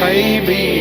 Baby.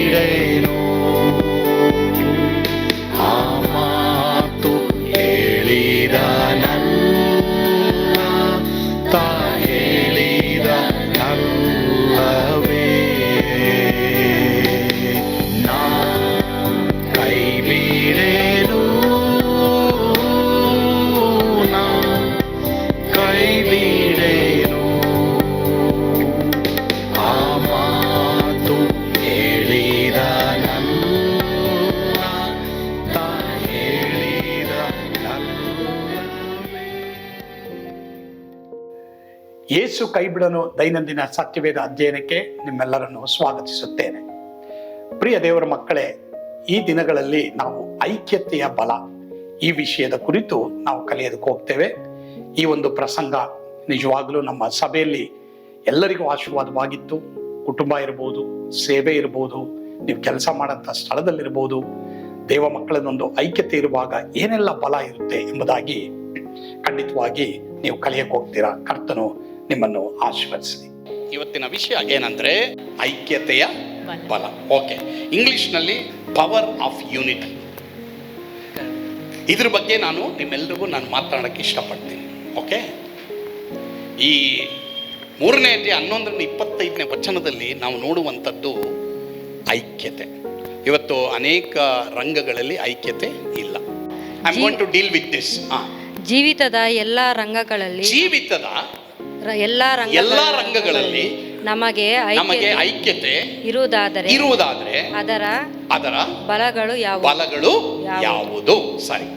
ಯೇಸು ಕೈಬಿಡನು ದೈನಂದಿನ ಸತ್ಯವೇದ ಅಧ್ಯಯನಕ್ಕೆ ನಿಮ್ಮೆಲ್ಲರನ್ನು ಸ್ವಾಗತಿಸುತ್ತೇನೆ. ಪ್ರಿಯ ದೇವರ ಮಕ್ಕಳೇ, ಈ ದಿನಗಳಲ್ಲಿ ನಾವು ಐಕ್ಯತೆಯ ಬಲ, ಈ ವಿಷಯದ ಕುರಿತು ನಾವು ಕಲಿಯೋದಕ್ಕೆ ಹೋಗ್ತೇವೆ. ಈ ಒಂದು ಪ್ರಸಂಗ ನಿಜವಾಗಲೂ ನಮ್ಮ ಸಭೆಯಲ್ಲಿ ಎಲ್ಲರಿಗೂ ಆಶೀರ್ವಾದವಾಗಿತ್ತು. ಕುಟುಂಬ ಇರ್ಬೋದು, ಸೇವೆ ಇರ್ಬೋದು, ನೀವು ಕೆಲಸ ಮಾಡೋಂಥ ಸ್ಥಳದಲ್ಲಿರ್ಬೋದು, ದೇವ ಮಕ್ಕಳನ್ನೊಂದು ಐಕ್ಯತೆ ಇರುವಾಗ ಏನೆಲ್ಲ ಬಲ ಇರುತ್ತೆ ಎಂಬುದಾಗಿ ಖಂಡಿತವಾಗಿ ನೀವು ಕಲಿಯಕ್ಕೆ ಹೋಗ್ತೀರಾ? ಕರ್ತನು ನಿಮ್ಮನ್ನು ಆಶೀರ್ವದಿಸಲಿ. ಇವತ್ತಿನ ವಿಷಯ ಏನಂದ್ರೆ ಐಕ್ಯತೆಯ ಬಲ. ಓಕೆ. ಇಂಗ್ಲಿಷ್ನಲ್ಲಿ ಪವರ್ ಆಫ್ ಯೂನಿಟಿ ಇದ್ರ ಬಗ್ಗೆ ನಾನು ನಿಮ್ಮೆಲ್ಲರಿಗೂ ನಾನು ಮಾತನಾಡಕ್ಕೆ ಇಷ್ಟಪಡ್ತೀನಿ. ಓಕೆ? ಈ ಮೂರನೇ ಅಧ್ಯಾಯ ಹನ್ನೊಂದರಿಂದ ಇಪ್ಪತ್ತೈದನೇ ವಚನದಲ್ಲಿ ನಾವು ನೋಡುವಂಥದ್ದು ಐಕ್ಯತೆ. ಇವತ್ತು ಅನೇಕ ರಂಗಗಳಲ್ಲಿ ಐಕ್ಯತೆ ಇಲ್ಲ. I going to deal with this ಜೀವಿತದ ಎಲ್ಲ ರಂಗಗಳಲ್ಲಿ ಜೀವಿತದ ಎಲ್ಲ ಎಲ್ಲಾ ರಂಗಗಳಲ್ಲಿ ನಮಗೆ ನಮಗೆ ಐಕ್ಯತೆ ಇರುವುದಾದರೆ ಇರುವುದಾದರೆ ಅದರ ಅದರ ಬಲಗಳು ಯಾವ? ಬಲಗಳು ಯಾವುದು? ಯಾವುದು? ಸರಿ.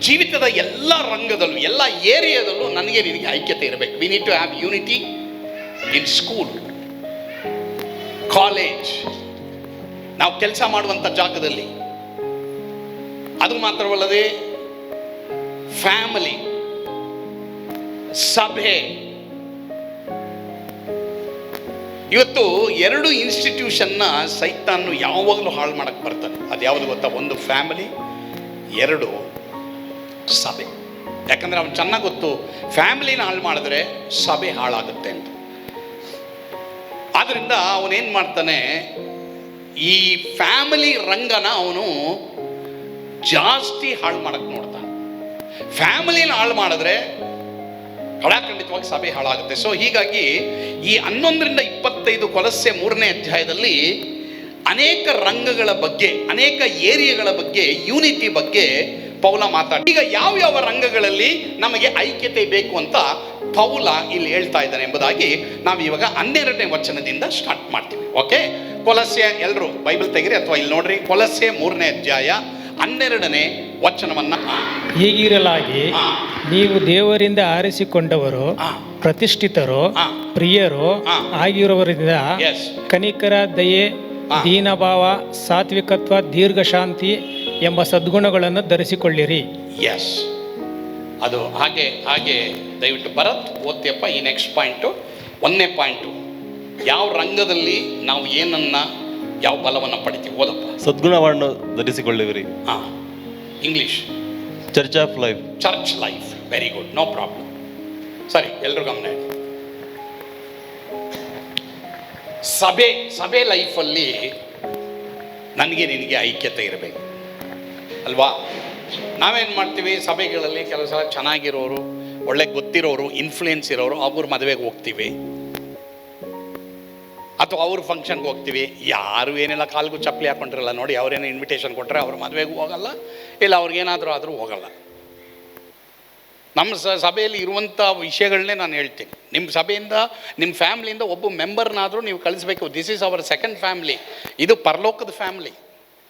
ಜೀವಿತದ ಎಲ್ಲ ರಂಗದಲ್ಲೂ ಎಲ್ಲ ಏರಿಯಾದಲ್ಲೂ ನನಗೆ ನಿನಗೆ ಐಕ್ಯತೆ ಇರಬೇಕು. We need to have unity in school college ನಾವು ಕೆಲಸ ಮಾಡುವಂಥ ಜಾಗದಲ್ಲಿ ಅದು ಮಾತ್ರವಲ್ಲದೆ ಫ್ಯಾಮಿಲಿ ಸಭೆ ಇವತ್ತು ಎರಡು ಇನ್ಸ್ಟಿಟ್ಯೂಷನ್ನ ಸೈತಾನು ಯಾವಾಗಲೂ ಹಾಳು ಮಾಡಕ್ಕೆ ಬರ್ತಾನೆ ಅದು ಯಾವುದು ಗೊತ್ತಾ? ಒಂದು ಫ್ಯಾಮಿಲಿ ಎರಡು ಸಭೆ. ಯಾಕಂದ್ರೆ ಅವ್ನು ಚೆನ್ನಾಗಿ ಗೊತ್ತು ಫ್ಯಾಮಿಲಿನ ಹಾಳು ಮಾಡಿದ್ರೆ ಸಭೆ ಹಾಳಾಗುತ್ತೆ ಅಂತ. ಆದ್ದರಿಂದ ಅವನೇನು ಮಾಡ್ತಾನೆ, ಈ ಫ್ಯಾಮಿಲಿ ರಂಗನ ಅವನು ಜಾಸ್ತಿ ಹಾಳು ಮಾಡಕ್ಕೆ ನೋಡ್ತಾನೆ. ಫ್ಯಾಮಿಲಿನ ಹಾಳು ಮಾಡಿದ್ರೆ ಖಂಡಿತವಾಗಿ ಸಭೆ ಹಾಳಾಗುತ್ತೆ. ಸೊ ಹೀಗಾಗಿ ಈ ಹನ್ನೊಂದರಿಂದ ಇಪ್ಪತ್ತೈದು ಕೊಲಸೆ ಮೂರನೇ ಅಧ್ಯಾಯದಲ್ಲಿ ಅನೇಕ ರಂಗಗಳ ಬಗ್ಗೆ, ಅನೇಕ ಏರಿಯಾಗಳ ಬಗ್ಗೆ ಯೂನಿಟಿ ಬಗ್ಗೆ ಪೌಲ ಮಾತಾಡ ಈಗ ಯಾವ ಯಾವ ರಂಗಗಳಲ್ಲಿ ನಮಗೆ ಐಕ್ಯತೆ ಬೇಕು ಅಂತ ಪೌಲ ಇಲ್ಲಿ ಹೇಳ್ತಾ ಇದ್ದಾನೆ ಎಂಬುದಾಗಿ ನಾವು ಇವಾಗ ಹನ್ನೆರಡನೇ ವಚನದಿಂದ ಸ್ಟಾರ್ಟ್ ಮಾಡ್ತೀವಿ. ಓಕೆ ಕೊಲಸೆ ಎಲ್ಲರೂ ಬೈಬಲ್ ತೆಗಿರಿ ಅಥವಾ ಇಲ್ಲಿ ನೋಡ್ರಿ. ಕೊಲಸೆ ಮೂರನೇ ಅಧ್ಯಾಯ ಹನ್ನೆರಡನೇ ವಚನವನ್ನ ಹೀಗಿರಲಾಗಿ ನೀವು ದೇವರಿಂದ ಆರಿಸಿಕೊಂಡವರು ಆ, ಪ್ರತಿಷ್ಠಿತರು ಆ. ಪ್ರಿಯರು. ಆಗಿರುವವರಿಂದ. ಕನಿಕರ ದಯೆ. ದೀನಭಾವ ಸಾತ್ವಿಕತ್ವ ದೀರ್ಘಶಾಂತಿ ಎಂಬ ಸದ್ಗುಣಗಳನ್ನು ಧರಿಸಿಕೊಳ್ಳಿರಿ. ಎಸ್ ಅದು ಹಾಗೆ ಹಾಗೆ ದಯವಿಟ್ಟು ಭರತ್ ಓದ್ತಿಯಪ್ಪ ಈ ನೆಕ್ಸ್ಟ್ ಪಾಯಿಂಟು ಒಂದನೇ ಪಾಯಿಂಟು ಯಾವ ರಂಗದಲ್ಲಿ ನಾವು ಏನನ್ನ ಯಾವ ಬಲವನ್ನು ಪಡಿತೀವಿ? ಓದಪ್ಪ. ಸದ್ಗುಣವನ್ನು ಧರಿಸಿಕೊಳ್ಳಿವಿರಿ ಹಾಂ. English church of life church life very good no problem ಸರಿ ಎಲ್ಲರೂ ಗಮನ ಇಡಿ ಸಭೆ ಸಭೆ ಲೈಫಲ್ಲಿ ನನಗೆ ನಿನಗೆ ಐಕ್ಯತೆ ಇರಬೇಕು. ಅಲ್ವಾ? ನಾವೇನು ಮಾಡ್ತೀವಿ? ಸಭೆಗಳಲ್ಲಿ ಕೆಲವು ಸಲ ಚೆನ್ನಾಗಿರೋರು ಒಳ್ಳೆ ಗೊತ್ತಿರೋರು ಇನ್ಫ್ಲುಯೆನ್ಸ್ ಇರೋರು ಅವ್ರ ಮದುವೆಗೆ ಹೋಗ್ತೀವಿ. ಅಥವಾ ಅವ್ರ ಫಂಕ್ಷನ್ಗೆ ಹೋಗ್ತೀವಿ. ಯಾರು ಏನೆಲ್ಲ ಕಾಲ್ಗೂ ಚಪ್ಪಲಿ ಹಾಕೊಂಡಿರಲ್ಲ ನೋಡಿ, ಅವ್ರೇನೋ ಇನ್ವಿಟೇಷನ್ ಕೊಟ್ಟರೆ ಅವ್ರ ಮದುವೆಗೂ ಹೋಗಲ್ಲ, ಇಲ್ಲ ಅವ್ರಿಗೇನಾದರೂ ಆದರೂ ಹೋಗಲ್ಲ. ನಮ್ಮ ಸ, ಸಭೆಯಲ್ಲಿ ಇರುವಂಥ ವಿಷಯಗಳನ್ನೇ ನಾನು ಹೇಳ್ತೀನಿ. ನಿಮ್ಮ ಸಭೆಯಿಂದ ನಿಮ್ಮ ಫ್ಯಾಮ್ಲಿಯಿಂದ ಒಬ್ಬ ಮೆಂಬರ್ನಾದರೂ ನೀವು ಕಳಿಸ್ಬೇಕು. This is our second family ಇದು ಪರಲೋಕದ ಫ್ಯಾಮ್ಲಿ.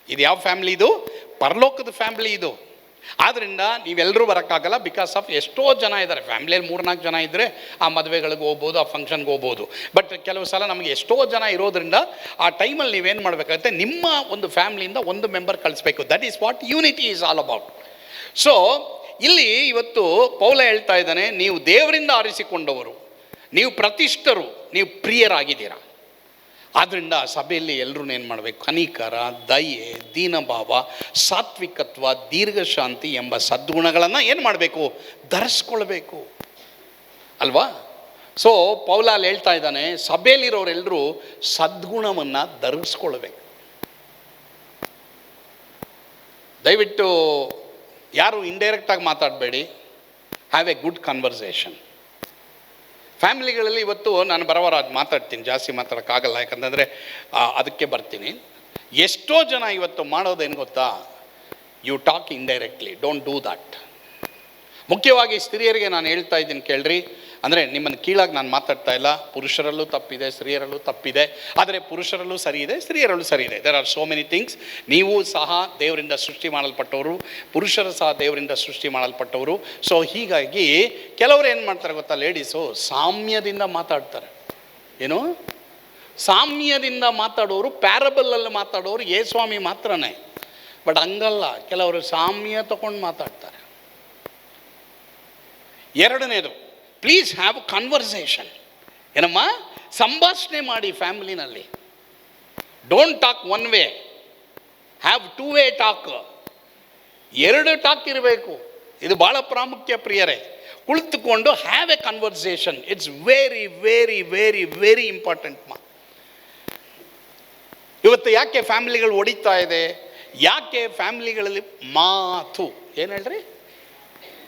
ಇದು ಯಾವ ಫ್ಯಾಮ್ಲಿ ಇದು? ಪರಲೋಕದ ಫ್ಯಾಮ್ಲಿ ಇದು. ಆದ್ದರಿಂದ ನೀವೆಲ್ಲರೂ ಬರೋಕ್ಕಾಗಲ್ಲ ಬಿಕಾಸ್ ಆಫ್ ಎಷ್ಟೋ ಜನ ಇದ್ದಾರೆ. ಫ್ಯಾಮ್ಲಿಯಲ್ಲಿ ಮೂರ್ನಾಲ್ಕು ಜನ ಇದ್ದರೆ ಆ ಮದುವೆಗಳಿಗೆ ಹೋಗ್ಬೋದು, ಆ ಫಂಕ್ಷನ್ಗೆ ಹೋಗ್ಬೋದು. ಬಟ್ ಕೆಲವು ಸಲ ನಮಗೆ ಎಷ್ಟೋ ಜನ ಇರೋದ್ರಿಂದ ಆ ಟೈಮಲ್ಲಿ ನೀವೇನು ಮಾಡಬೇಕಾಗುತ್ತೆ, ನಿಮ್ಮ ಒಂದು ಫ್ಯಾಮ್ಲಿಯಿಂದ ಒಂದು ಮೆಂಬರ್ ಕಳಿಸ್ಬೇಕು. That is what unity is all about so ಇಲ್ಲಿ ಇವತ್ತು ಪೌಲ ಹೇಳ್ತಾ ಇದ್ದಾನೆ, ನೀವು ದೇವರಿಂದ ಆರಿಸಿಕೊಂಡವರು, ನೀವು ಪ್ರತಿಷ್ಠರು, ನೀವು ಪ್ರಿಯರಾಗಿದ್ದೀರಾ? ಆದ್ದರಿಂದ ಸಭೆಯಲ್ಲಿ ಎಲ್ಲರೂ ಏನು ಮಾಡಬೇಕು? ಕನಿಕರ ದಯೆ, ದೀನಭಾವ, ಸಾತ್ವಿಕತ್ವ, ದೀರ್ಘಶಾಂತಿ ಎಂಬ ಸದ್ಗುಣಗಳನ್ನು ಏನು ಮಾಡಬೇಕು? ಧರಿಸ್ಕೊಳ್ಬೇಕು. ಅಲ್ವಾ? ಸೊ ಪೌಲಾಲ್ ಹೇಳ್ತಾ ಇದ್ದಾನೆ ಸಭೆಯಲ್ಲಿರೋರೆಲ್ಲರೂ ಸದ್ಗುಣವನ್ನು ಧರಿಸ್ಕೊಳ್ಬೇಕು. ದಯವಿಟ್ಟು ಯಾರು ಇಂಡೈರೆಕ್ಟಾಗಿ ಮಾತಾಡಬೇಡಿ. ಹ್ಯಾವ್ ಎ ಗುಡ್ ಕನ್ವರ್ಸೇಷನ್ ಫ್ಯಾಮಿಲಿಗಳಲ್ಲಿ ಇವತ್ತು ನಾನು ಬರೋವರ ಅದು ಮಾತಾಡ್ತೀನಿ, ಜಾಸ್ತಿ ಮಾತಾಡೋಕ್ಕಾಗಲ್ಲ. ಯಾಕಂತಂದರೆ ಅದಕ್ಕೆ ಬರ್ತೀನಿ. ಎಷ್ಟೋ ಜನ ಇವತ್ತು ಮಾಡೋದೇನು ಗೊತ್ತಾ? You talk indirectly don't do that ಮುಖ್ಯವಾಗಿ ಸ್ತ್ರೀಯರಿಗೆ ನಾನು ಹೇಳ್ತಾ ಇದ್ದೀನಿ, ಕೇಳ್ರಿ. ಅಂದರೆ ನಿಮ್ಮನ್ನು ಕೀಳಾಗಿ ನಾನು ಮಾತಾಡ್ತಾ ಇಲ್ಲ. ಪುರುಷರಲ್ಲೂ ತಪ್ಪಿದೆ, ಸ್ತ್ರೀಯರಲ್ಲೂ ತಪ್ಪಿದೆ. ಆದರೆ ಪುರುಷರಲ್ಲೂ ಸರಿ ಇದೆ, ಸ್ತ್ರೀಯರಲ್ಲೂ ಸರಿ ಇದೆ. There are so many things ನೀವು ಸಹ ದೇವರಿಂದ ಸೃಷ್ಟಿ ಮಾಡಲ್ಪಟ್ಟವರು, ಪುರುಷರು ಸಹ ದೇವರಿಂದ ಸೃಷ್ಟಿ ಮಾಡಲ್ಪಟ್ಟವರು. ಸೊ ಹೀಗಾಗಿ ಕೆಲವರು ಏನು ಮಾಡ್ತಾರೆ ಗೊತ್ತಾ ಲೇಡೀಸು ಸಾಮ್ಯದಿಂದ ಮಾತಾಡ್ತಾರೆ. ಏನು? ಸಾಮ್ಯದಿಂದ ಮಾತಾಡೋರು ಪ್ಯಾರಬಲಲ್ಲಿ ಮಾತಾಡೋರು ಏ ಸ್ವಾಮಿ ಮಾತ್ರನೇ. ಬಟ್ ಹಂಗಲ್ಲ, ಕೆಲವರು ಸಾಮ್ಯ ತಗೊಂಡು ಮಾತಾಡ್ತಾರೆ. ಎರಡನೇದು ಪ್ಲೀಸ್ ಹ್ಯಾವ್ ಕನ್ವರ್ಸೇಷನ್ ಏನಮ್ಮ? ಸಂಭಾಷಣೆ ಮಾಡಿ ಫ್ಯಾಮಿಲಿನಲ್ಲಿ. Don't talk one way have two way talk ಎರಡು ಟಾಕ್ ಇರಬೇಕು. ಇದು ಭಾಳ ಪ್ರಾಮುಖ್ಯ ಪ್ರಿಯರೇ. ಕುಳಿತುಕೊಂಡು have a conversation it's very very very very important ಮಾ. ಇವತ್ತು ಯಾಕೆ ಫ್ಯಾಮಿಲಿಗಳು ಒಡಿತಾ ಇದೆ? ಯಾಕೆ ಫ್ಯಾಮಿಲಿಗಳಲ್ಲಿ ಮಾತು? ಏನು ಹೇಳ್ರಿ?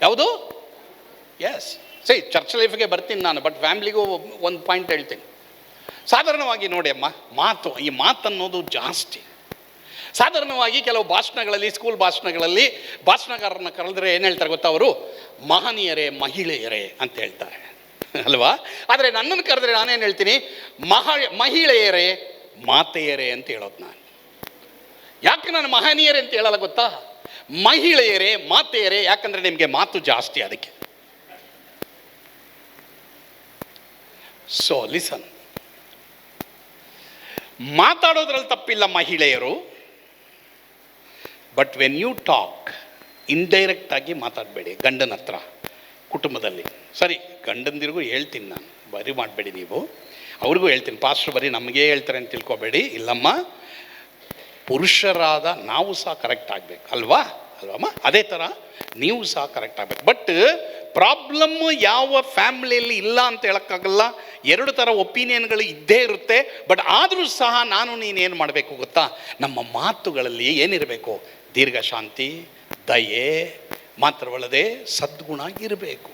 ಯಾವುದು? ಎಸ್ ಸರಿ ಚರ್ಚ್ ಲೈಫ್ಗೆ ಬರ್ತೀನಿ ನಾನು ಬಟ್ ಫ್ಯಾಮ್ಲಿಗೂ ಒಂದು ಪಾಯಿಂಟ್ ಹೇಳ್ತೀನಿ. ಸಾಧಾರಣವಾಗಿ ನೋಡಿ ಅಮ್ಮ, ಮಾತು, ಈ ಮಾತನ್ನೋದು ಜಾಸ್ತಿ. ಸಾಧಾರಣವಾಗಿ ಕೆಲವು ಭಾಷಣಗಳಲ್ಲಿ ಸ್ಕೂಲ್ ಭಾಷಣಗಳಲ್ಲಿ ಭಾಷಣಕಾರರನ್ನ ಕರೆದ್ರೆ ಏನು ಹೇಳ್ತಾರೆ ಗೊತ್ತಾ ಅವರು? ಮಹನೀಯರೇ, ಮಹಿಳೆಯರೇ ಅಂತ ಹೇಳ್ತಾರೆ. ಅಲ್ವಾ? ಆದರೆ ನನ್ನನ್ನು ಕರೆದ್ರೆ ನಾನೇನು ಹೇಳ್ತೀನಿ? ಮಹ, ಮಹಿಳೆಯರೇ, ಮಾತೆಯರೇ ಅಂತ ಹೇಳೋದು ನಾನು. ಯಾಕೆ ನಾನು ಮಹನೀಯರೇ ಅಂತ ಹೇಳಲ್ಲ ಗೊತ್ತಾ? ಮಹಿಳೆಯರೇ, ಮಾತೆಯರೇ, ಯಾಕಂದರೆ ನಿಮಗೆ ಮಾತು ಜಾಸ್ತಿ ಅದಕ್ಕೆ. ಸೊ ಲಿಸನ್ ಮಾತಾಡೋದ್ರಲ್ಲಿ ತಪ್ಪಿಲ್ಲ ಮಹಿಳೆಯರು. But when you talk indirect ಆಗಿ ಮಾತಾಡಬೇಡಿ. ಗಂಡನ ಹತ್ರ, ಕುಟುಂಬದಲ್ಲಿ. ಸರಿ, ಗಂಡಂದಿರಿಗೂ ಹೇಳ್ತೀನಿ ನಾನು. ಬರಿ ಮಾಡಬೇಡಿ ನೀವು. ಅವ್ರಿಗೂ ಹೇಳ್ತೀನಿ. ಪಾಸ್ಟ್ರು ಬರೀ ನಮಗೇ ಹೇಳ್ತಾರೆ ಅಂತ ತಿಳ್ಕೊಬೇಡಿ. ಇಲ್ಲಮ್ಮ, ಪುರುಷರಾದ ನಾವು ಸಹ ಕರೆಕ್ಟ್ ಆಗಬೇಕು. ಅಲ್ವಾ? ಅಲ್ವಮ್ಮ? ಅದೇ ಥರ ನೀವು ಸಹ ಕರೆಕ್ಟ್ ಆಗಬೇಕು. ಬಟ್ ಪ್ರಾಬ್ಲಮ್ಮು ಯಾವ ಫ್ಯಾಮಿಲಿಯಲ್ಲಿ ಇಲ್ಲ ಅಂತ ಹೇಳೋಕ್ಕಾಗಲ್ಲ. ಎರಡು ಥರ ಒಪಿನಿಯನ್ಗಳು ಇದ್ದೇ ಇರುತ್ತೆ, ಬಟ್ ಆದರೂ ಸಹ ನಾನು ನೀನೇನು ಮಾಡಬೇಕು ಗೊತ್ತಾ? ನಮ್ಮ ಮಾತುಗಳಲ್ಲಿ ಏನಿರಬೇಕು? ದೀರ್ಘ ಶಾಂತಿ, ದಯೆ, ಮಾತ್ರವಲ್ಲದೆ ಸದ್ಗುಣ ಇರಬೇಕು.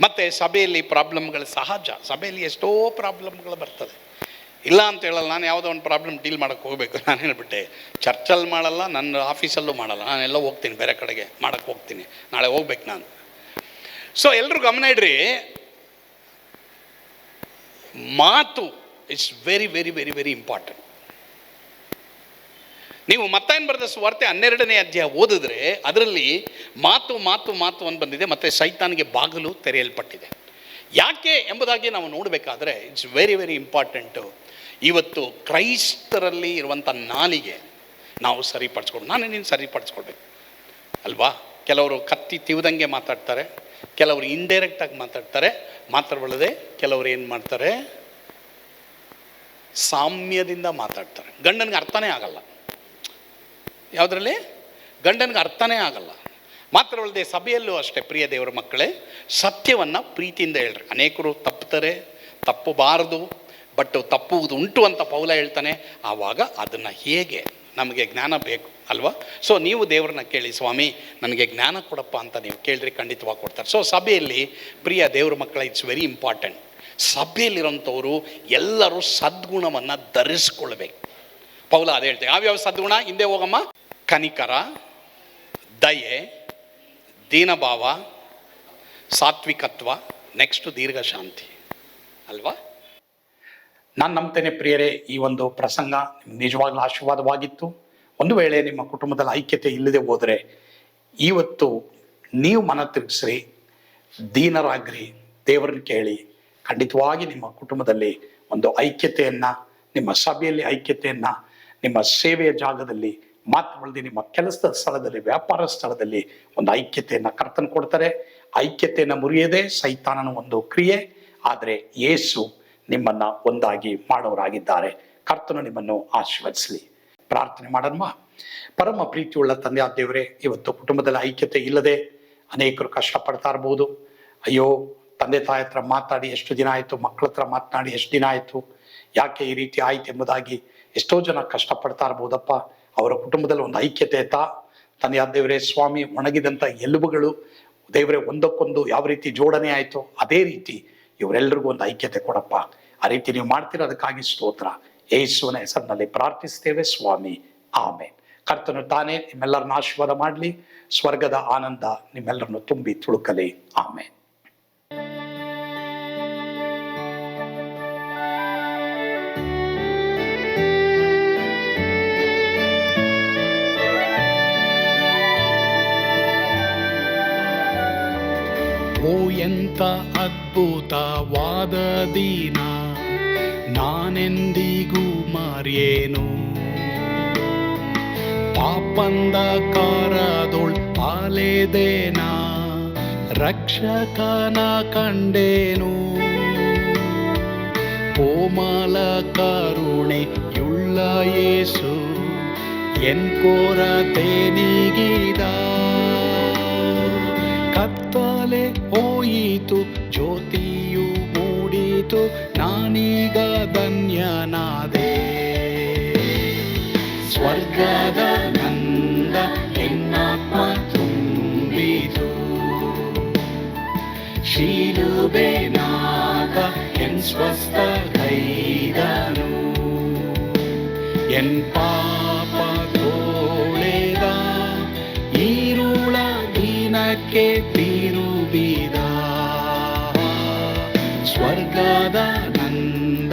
ಮತ್ತು ಸಭೆಯಲ್ಲಿ ಪ್ರಾಬ್ಲಮ್ಗಳು ಸಹಜ. ಸಭೆಯಲ್ಲಿ ಎಷ್ಟೋ ಪ್ರಾಬ್ಲಮ್ಗಳು ಬರ್ತದೆ. ಇಲ್ಲ ಅಂತ ಹೇಳಲ್ಲ, ನಾನು ಯಾವುದೋ ಒಂದು ಪ್ರಾಬ್ಲಮ್ ಡೀಲ್ ಮಾಡೋಕ್ಕೆ ಹೋಗಬೇಕು. ನಾನು ಹೇಳ್ಬಿಟ್ಟೆ, ಚರ್ಚಲ್ಲಿ ಮಾಡಲ್ಲ, ನನ್ನ ಆಫೀಸಲ್ಲೂ ಮಾಡಲ್ಲ. ನಾನೆಲ್ಲ ಹೋಗ್ತೀನಿ, ಬೇರೆ ಕಡೆಗೆ ಮಾಡೋಕ್ಕೆ ಹೋಗ್ತೀನಿ. ನಾಳೆ ಹೋಗ್ಬೇಕು ನಾನು. ಸೊ ಎಲ್ಲರೂ ಗಮನ ಇಡ್ರಿ ಮಾತು it's very very very very important ನೀವು ಮತ್ತೇನು ಬರೆದ ಸ್ವಾರ್ತೆ ಹನ್ನೆರಡನೇ ಅಧ್ಯಾಯ ಓದಿದ್ರೆ ಅದರಲ್ಲಿ ಮಾತು ಮಾತು ಮಾತು ಅಂತ ಬಂದಿದೆ, ಮತ್ತು ಸೈತಾನಿಗೆ ಬಾಗಿಲು ತೆರೆಯಲ್ಪಟ್ಟಿದೆ. ಯಾಕೆ ಎಂಬುದಾಗಿ ನಾವು ನೋಡಬೇಕಾದ್ರೆ ಇಟ್ಸ್ ವೆರಿ ವೆರಿ ಇಂಪಾರ್ಟೆಂಟು ಇವತ್ತು ಕ್ರೈಸ್ತರಲ್ಲಿ ಇರುವಂಥ ನಾಲಿಗೆ ನಾವು ಸರಿಪಡಿಸ್ಕೊಂಡು, ನಾನು ನೀನು ಸರಿಪಡಿಸ್ಕೊಡ್ಬೇಕು. ಅಲ್ವಾ? ಕೆಲವರು ಕತ್ತಿ ತಿವ್ದಂಗೆ ಮಾತಾಡ್ತಾರೆ, ಕೆಲವರು ಇಂಡೈರೆಕ್ಟಾಗಿ ಮಾತಾಡ್ತಾರೆ ಮಾತ್ರವಲ್ಲದೆ ಕೆಲವರು ಏನು ಮಾಡ್ತಾರೆ? ಸಾಮ್ಯದಿಂದ ಮಾತಾಡ್ತಾರೆ. ಗಂಡನಿಗೆ ಅರ್ಥನೇ ಆಗಲ್ಲ. ಯಾವುದರಲ್ಲಿ? ಗಂಡನಿಗೆ ಅರ್ಥನೇ ಆಗಲ್ಲ. ಮಾತ್ರವಲ್ಲದೆ ಸಭೆಯಲ್ಲೂ ಅಷ್ಟೇ, ಪ್ರಿಯ ದೇವರ ಮಕ್ಕಳೇ, ಸತ್ಯವನ್ನು ಪ್ರೀತಿಯಿಂದ ಹೇಳ್ರಿ. ಅನೇಕರು ತಪ್ಪುತ್ತಾರೆ, ತಪ್ಪಬಾರದು, ಬಟ್ ತಪ್ಪುವುದು ಉಂಟು ಅಂತ ಪೌಲ ಹೇಳ್ತಾನೆ, ಆವಾಗ ಅದನ್ನು ಹೇಗೆ? ನಮಗೆ ಜ್ಞಾನ ಬೇಕು, ಅಲ್ವಾ? ಸೊ ನೀವು ದೇವರನ್ನ ಕೇಳಿ, ಸ್ವಾಮಿ, ನನಗೆ ಜ್ಞಾನ ಕೊಡಪ್ಪ ಅಂತ ನೀವು ಕೇಳಿದ್ರೆ ಖಂಡಿತವಾಗಿ ಕೊಡ್ತಾರೆ. ಸೊ ಸಭೆಯಲ್ಲಿ ಪ್ರಿಯ ದೇವ್ರ ಮಕ್ಕಳ ಇಟ್ಸ್ ವೆರಿ ಇಂಪಾರ್ಟೆಂಟ್ ಸಭೆಯಲ್ಲಿರೋಂಥವ್ರು ಎಲ್ಲರೂ ಸದ್ಗುಣವನ್ನು ಧರಿಸ್ಕೊಳ್ಬೇಕು. ಪೌಲ ಅದೇ ಹೇಳ್ತೇವೆ ಯಾವ್ಯಾವ ಸದ್ಗುಣ? ಹಿಂದೆ ಹೋಗಮ್ಮ. ಕನಿಕರ, ದಯೆ, ದೀನಭಾವ, ಸಾತ್ವಿಕತ್ವ ನೆಕ್ಸ್ಟ್ ದೀರ್ಘಶಾಂತಿ. ಅಲ್ವಾ? ನಾನು ನಂಬ್ತೇನೆ ಪ್ರಿಯರೇ, ಈ ಒಂದು ಪ್ರಸಂಗ ನಿಜವಾಗ್ಲೂ ಆಶೀರ್ವಾದವಾಗಿತ್ತು. ಒಂದು ವೇಳೆ ನಿಮ್ಮ ಕುಟುಂಬದಲ್ಲಿ ಐಕ್ಯತೆ ಇಲ್ಲದೆ ಹೋದರೆ, ಇವತ್ತು ನೀವು ಮನ ತಿರುಗಿಸ್ರಿ, ದೀನರಾಗ್ರಿ, ದೇವರನ್ನು ಕೇಳಿ, ಖಂಡಿತವಾಗಿ ನಿಮ್ಮ ಕುಟುಂಬದಲ್ಲಿ ಒಂದು ಐಕ್ಯತೆಯನ್ನು, ನಿಮ್ಮ ಸಭೆಯಲ್ಲಿ ಐಕ್ಯತೆಯನ್ನು, ನಿಮ್ಮ ಸೇವೆಯ ಜಾಗದಲ್ಲಿ ಮಾತ್ರವಲ್ಲದೆ ನಿಮ್ಮ ಕೆಲಸದ ಸ್ಥಳದಲ್ಲಿ, ವ್ಯಾಪಾರ ಸ್ಥಳದಲ್ಲಿ ಒಂದು ಐಕ್ಯತೆಯನ್ನು ಕರ್ತನ್ ಕೊಡ್ತಾರೆ. ಐಕ್ಯತೆಯನ್ನು ಮುರಿಯದೆ ಸೈತಾನನ ಒಂದು ಕ್ರಿಯೆ. ಆದರೆ ಯೇಸು ನಿಮ್ಮನ್ನ ಒಂದಾಗಿ ಮಾಡೋರಾಗಿದ್ದಾರೆ. ಕರ್ತನು ನಿಮ್ಮನ್ನು ಆಶೀರ್ವದಿಸಲಿ. ಪ್ರಾರ್ಥನೆ ಮಾಡನ್ಮ ಪರಮ ಪ್ರೀತಿಯುಳ್ಳ ತಂದೆಯ ದೇವರೇ, ಇವತ್ತು ಕುಟುಂಬದಲ್ಲಿ ಐಕ್ಯತೆ ಇಲ್ಲದೆ ಅನೇಕರು ಕಷ್ಟಪಡ್ತಾ ಇರ್ಬೋದು ಅಯ್ಯೋ, ತಂದೆ ತಾಯಿ ಹತ್ರ ಮಾತಾಡಿ ಎಷ್ಟು ದಿನ ಆಯಿತು ಮಕ್ಕಳ ಹತ್ರ ಮಾತನಾಡಿ ಎಷ್ಟು ದಿನ ಆಯಿತು, ಯಾಕೆ ಈ ರೀತಿ ಆಯ್ತು ಎಂಬುದಾಗಿ ಎಷ್ಟೋ ಜನ ಕಷ್ಟಪಡ್ತಾ ಇರ್ಬೋದಪ್ಪ ಅವರ ಕುಟುಂಬದಲ್ಲಿ ಒಂದು ಐಕ್ಯತೆ ಆಯ್ತಾ? ತಂದೆಯ ದೇವರೇ, ಸ್ವಾಮಿ ಒಣಗಿದಂಥ ಎಲುಬುಗಳು ದೇವರೇ, ಒಂದಕ್ಕೊಂದು ಯಾವ ರೀತಿ ಜೋಡಣೆ ಆಯಿತು, ಅದೇ ರೀತಿ ಇವರೆಲ್ಲರಿಗೂ ಒಂದು ಐಕ್ಯತೆ ಕೊಡಪ್ಪ. ಆ ರೀತಿ ನೀವು ಮಾಡ್ತೀರ ಅದಕ್ಕಾಗಿ ಸ್ತೋತ್ರ. ಯೇಸುವಿನ ಹೆಸರಿನಲ್ಲಿ ಪ್ರಾರ್ಥಿಸ್ತೇವೆ ಸ್ವಾಮಿ. ಆಮೇನ್. ಕರ್ತನು ತಾನೇ, ನಿಮ್ಮೆಲ್ಲರನ್ನ ಆಶೀರ್ವಾದ ಮಾಡಲಿ. ಸ್ವರ್ಗದ ಆನಂದ ನಿಮ್ಮೆಲ್ಲರನ್ನು ತುಂಬಿ ತುಳುಕಲಿ. ಆಮೇನ್. ಓ ಅದ್ಭುತವಾದ ದಿನ. ನಾನೆಂದಿಗೂ ಮಾರ್ಯೇನು? ಪಾಪಂದ ಕಾರದೊಳ್ ಪಾಲೆದೇನ? ರಕ್ಷಕನ ಕಂಡೇನು? ಕೋಮಲ ಯೇಸು, ಎನ್ ಕೊರತೆ ನೀಗಿದ? ಕತ್ತಲೆ ಹೋಯಿತು, ಜ್ಯೋತಿಯು ಮೂಡಿತು ನಾನೀಗ ಧನ್ಯನಾದೆ ಸ್ವರ್ಗದ ನಂದ ಎನ್ನಾತ್ಮ ತುಂಬಿತು ಶೀಲುಬೆನಾಗ ಎನ್ ಸ್ವಸ್ಥ ಕೈದನು ಎನ್ ಪಾಪ ತೋಳೆದ ಈರುಳ ದಿನಕ್ಕೆ ಸ್ವರ್ಗದ ನಂದ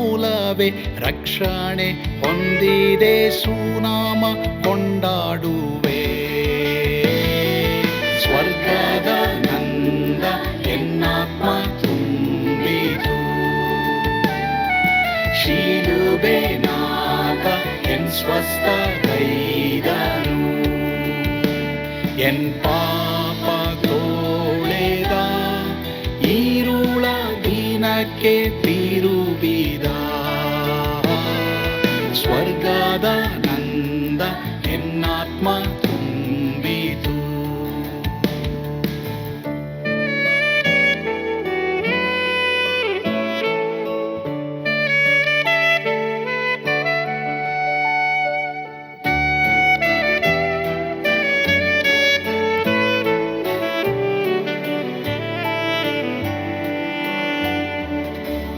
ಮೂಲವೇ ರಕ್ಷಣೆ ಹೊಂದಿದೆ ಸುನಾಮ ಕೊಂಡಾಡುವೆ ಸ್ವರ್ಗದ ನಂದ ಎನ್ನಾತ್ಮ ತುಂಬಿತು ಶೀಲುಬೆನಾಗ ಎನ್ ಸ್ವಸ್ಥ ಕೈದನು ಎನ್ ಪಾಪ ದಿನಕ್ಕೆ ತಿರುಬಿದ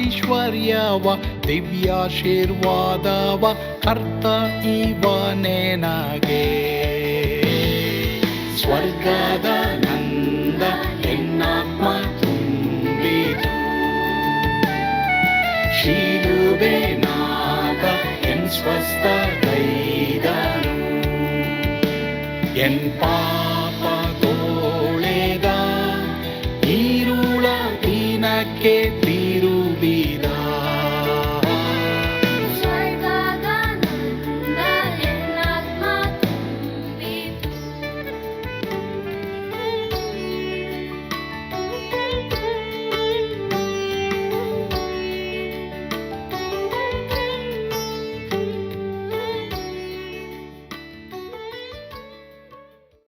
ಐಶ್ವರ್ಯವ, ದಿವ್ಯಾಶೀರ್ವಾದವ, ಕರ್ತ ಇವನೇ ನಗೆ. ಸ್ವರ್ಗದ ನಂದ ಹೆಣ್ಣಾತ್ಮ ತುಂಬಿತು. ಶೀಲುಬೆನಾಗ ಎನ್ ಸ್ವಸ್ಥ ಕೈದನು. ಎನ್ ಪಾಪ ತೋಳೆದ, ಈರುಳ ದಿನಕ್ಕೆ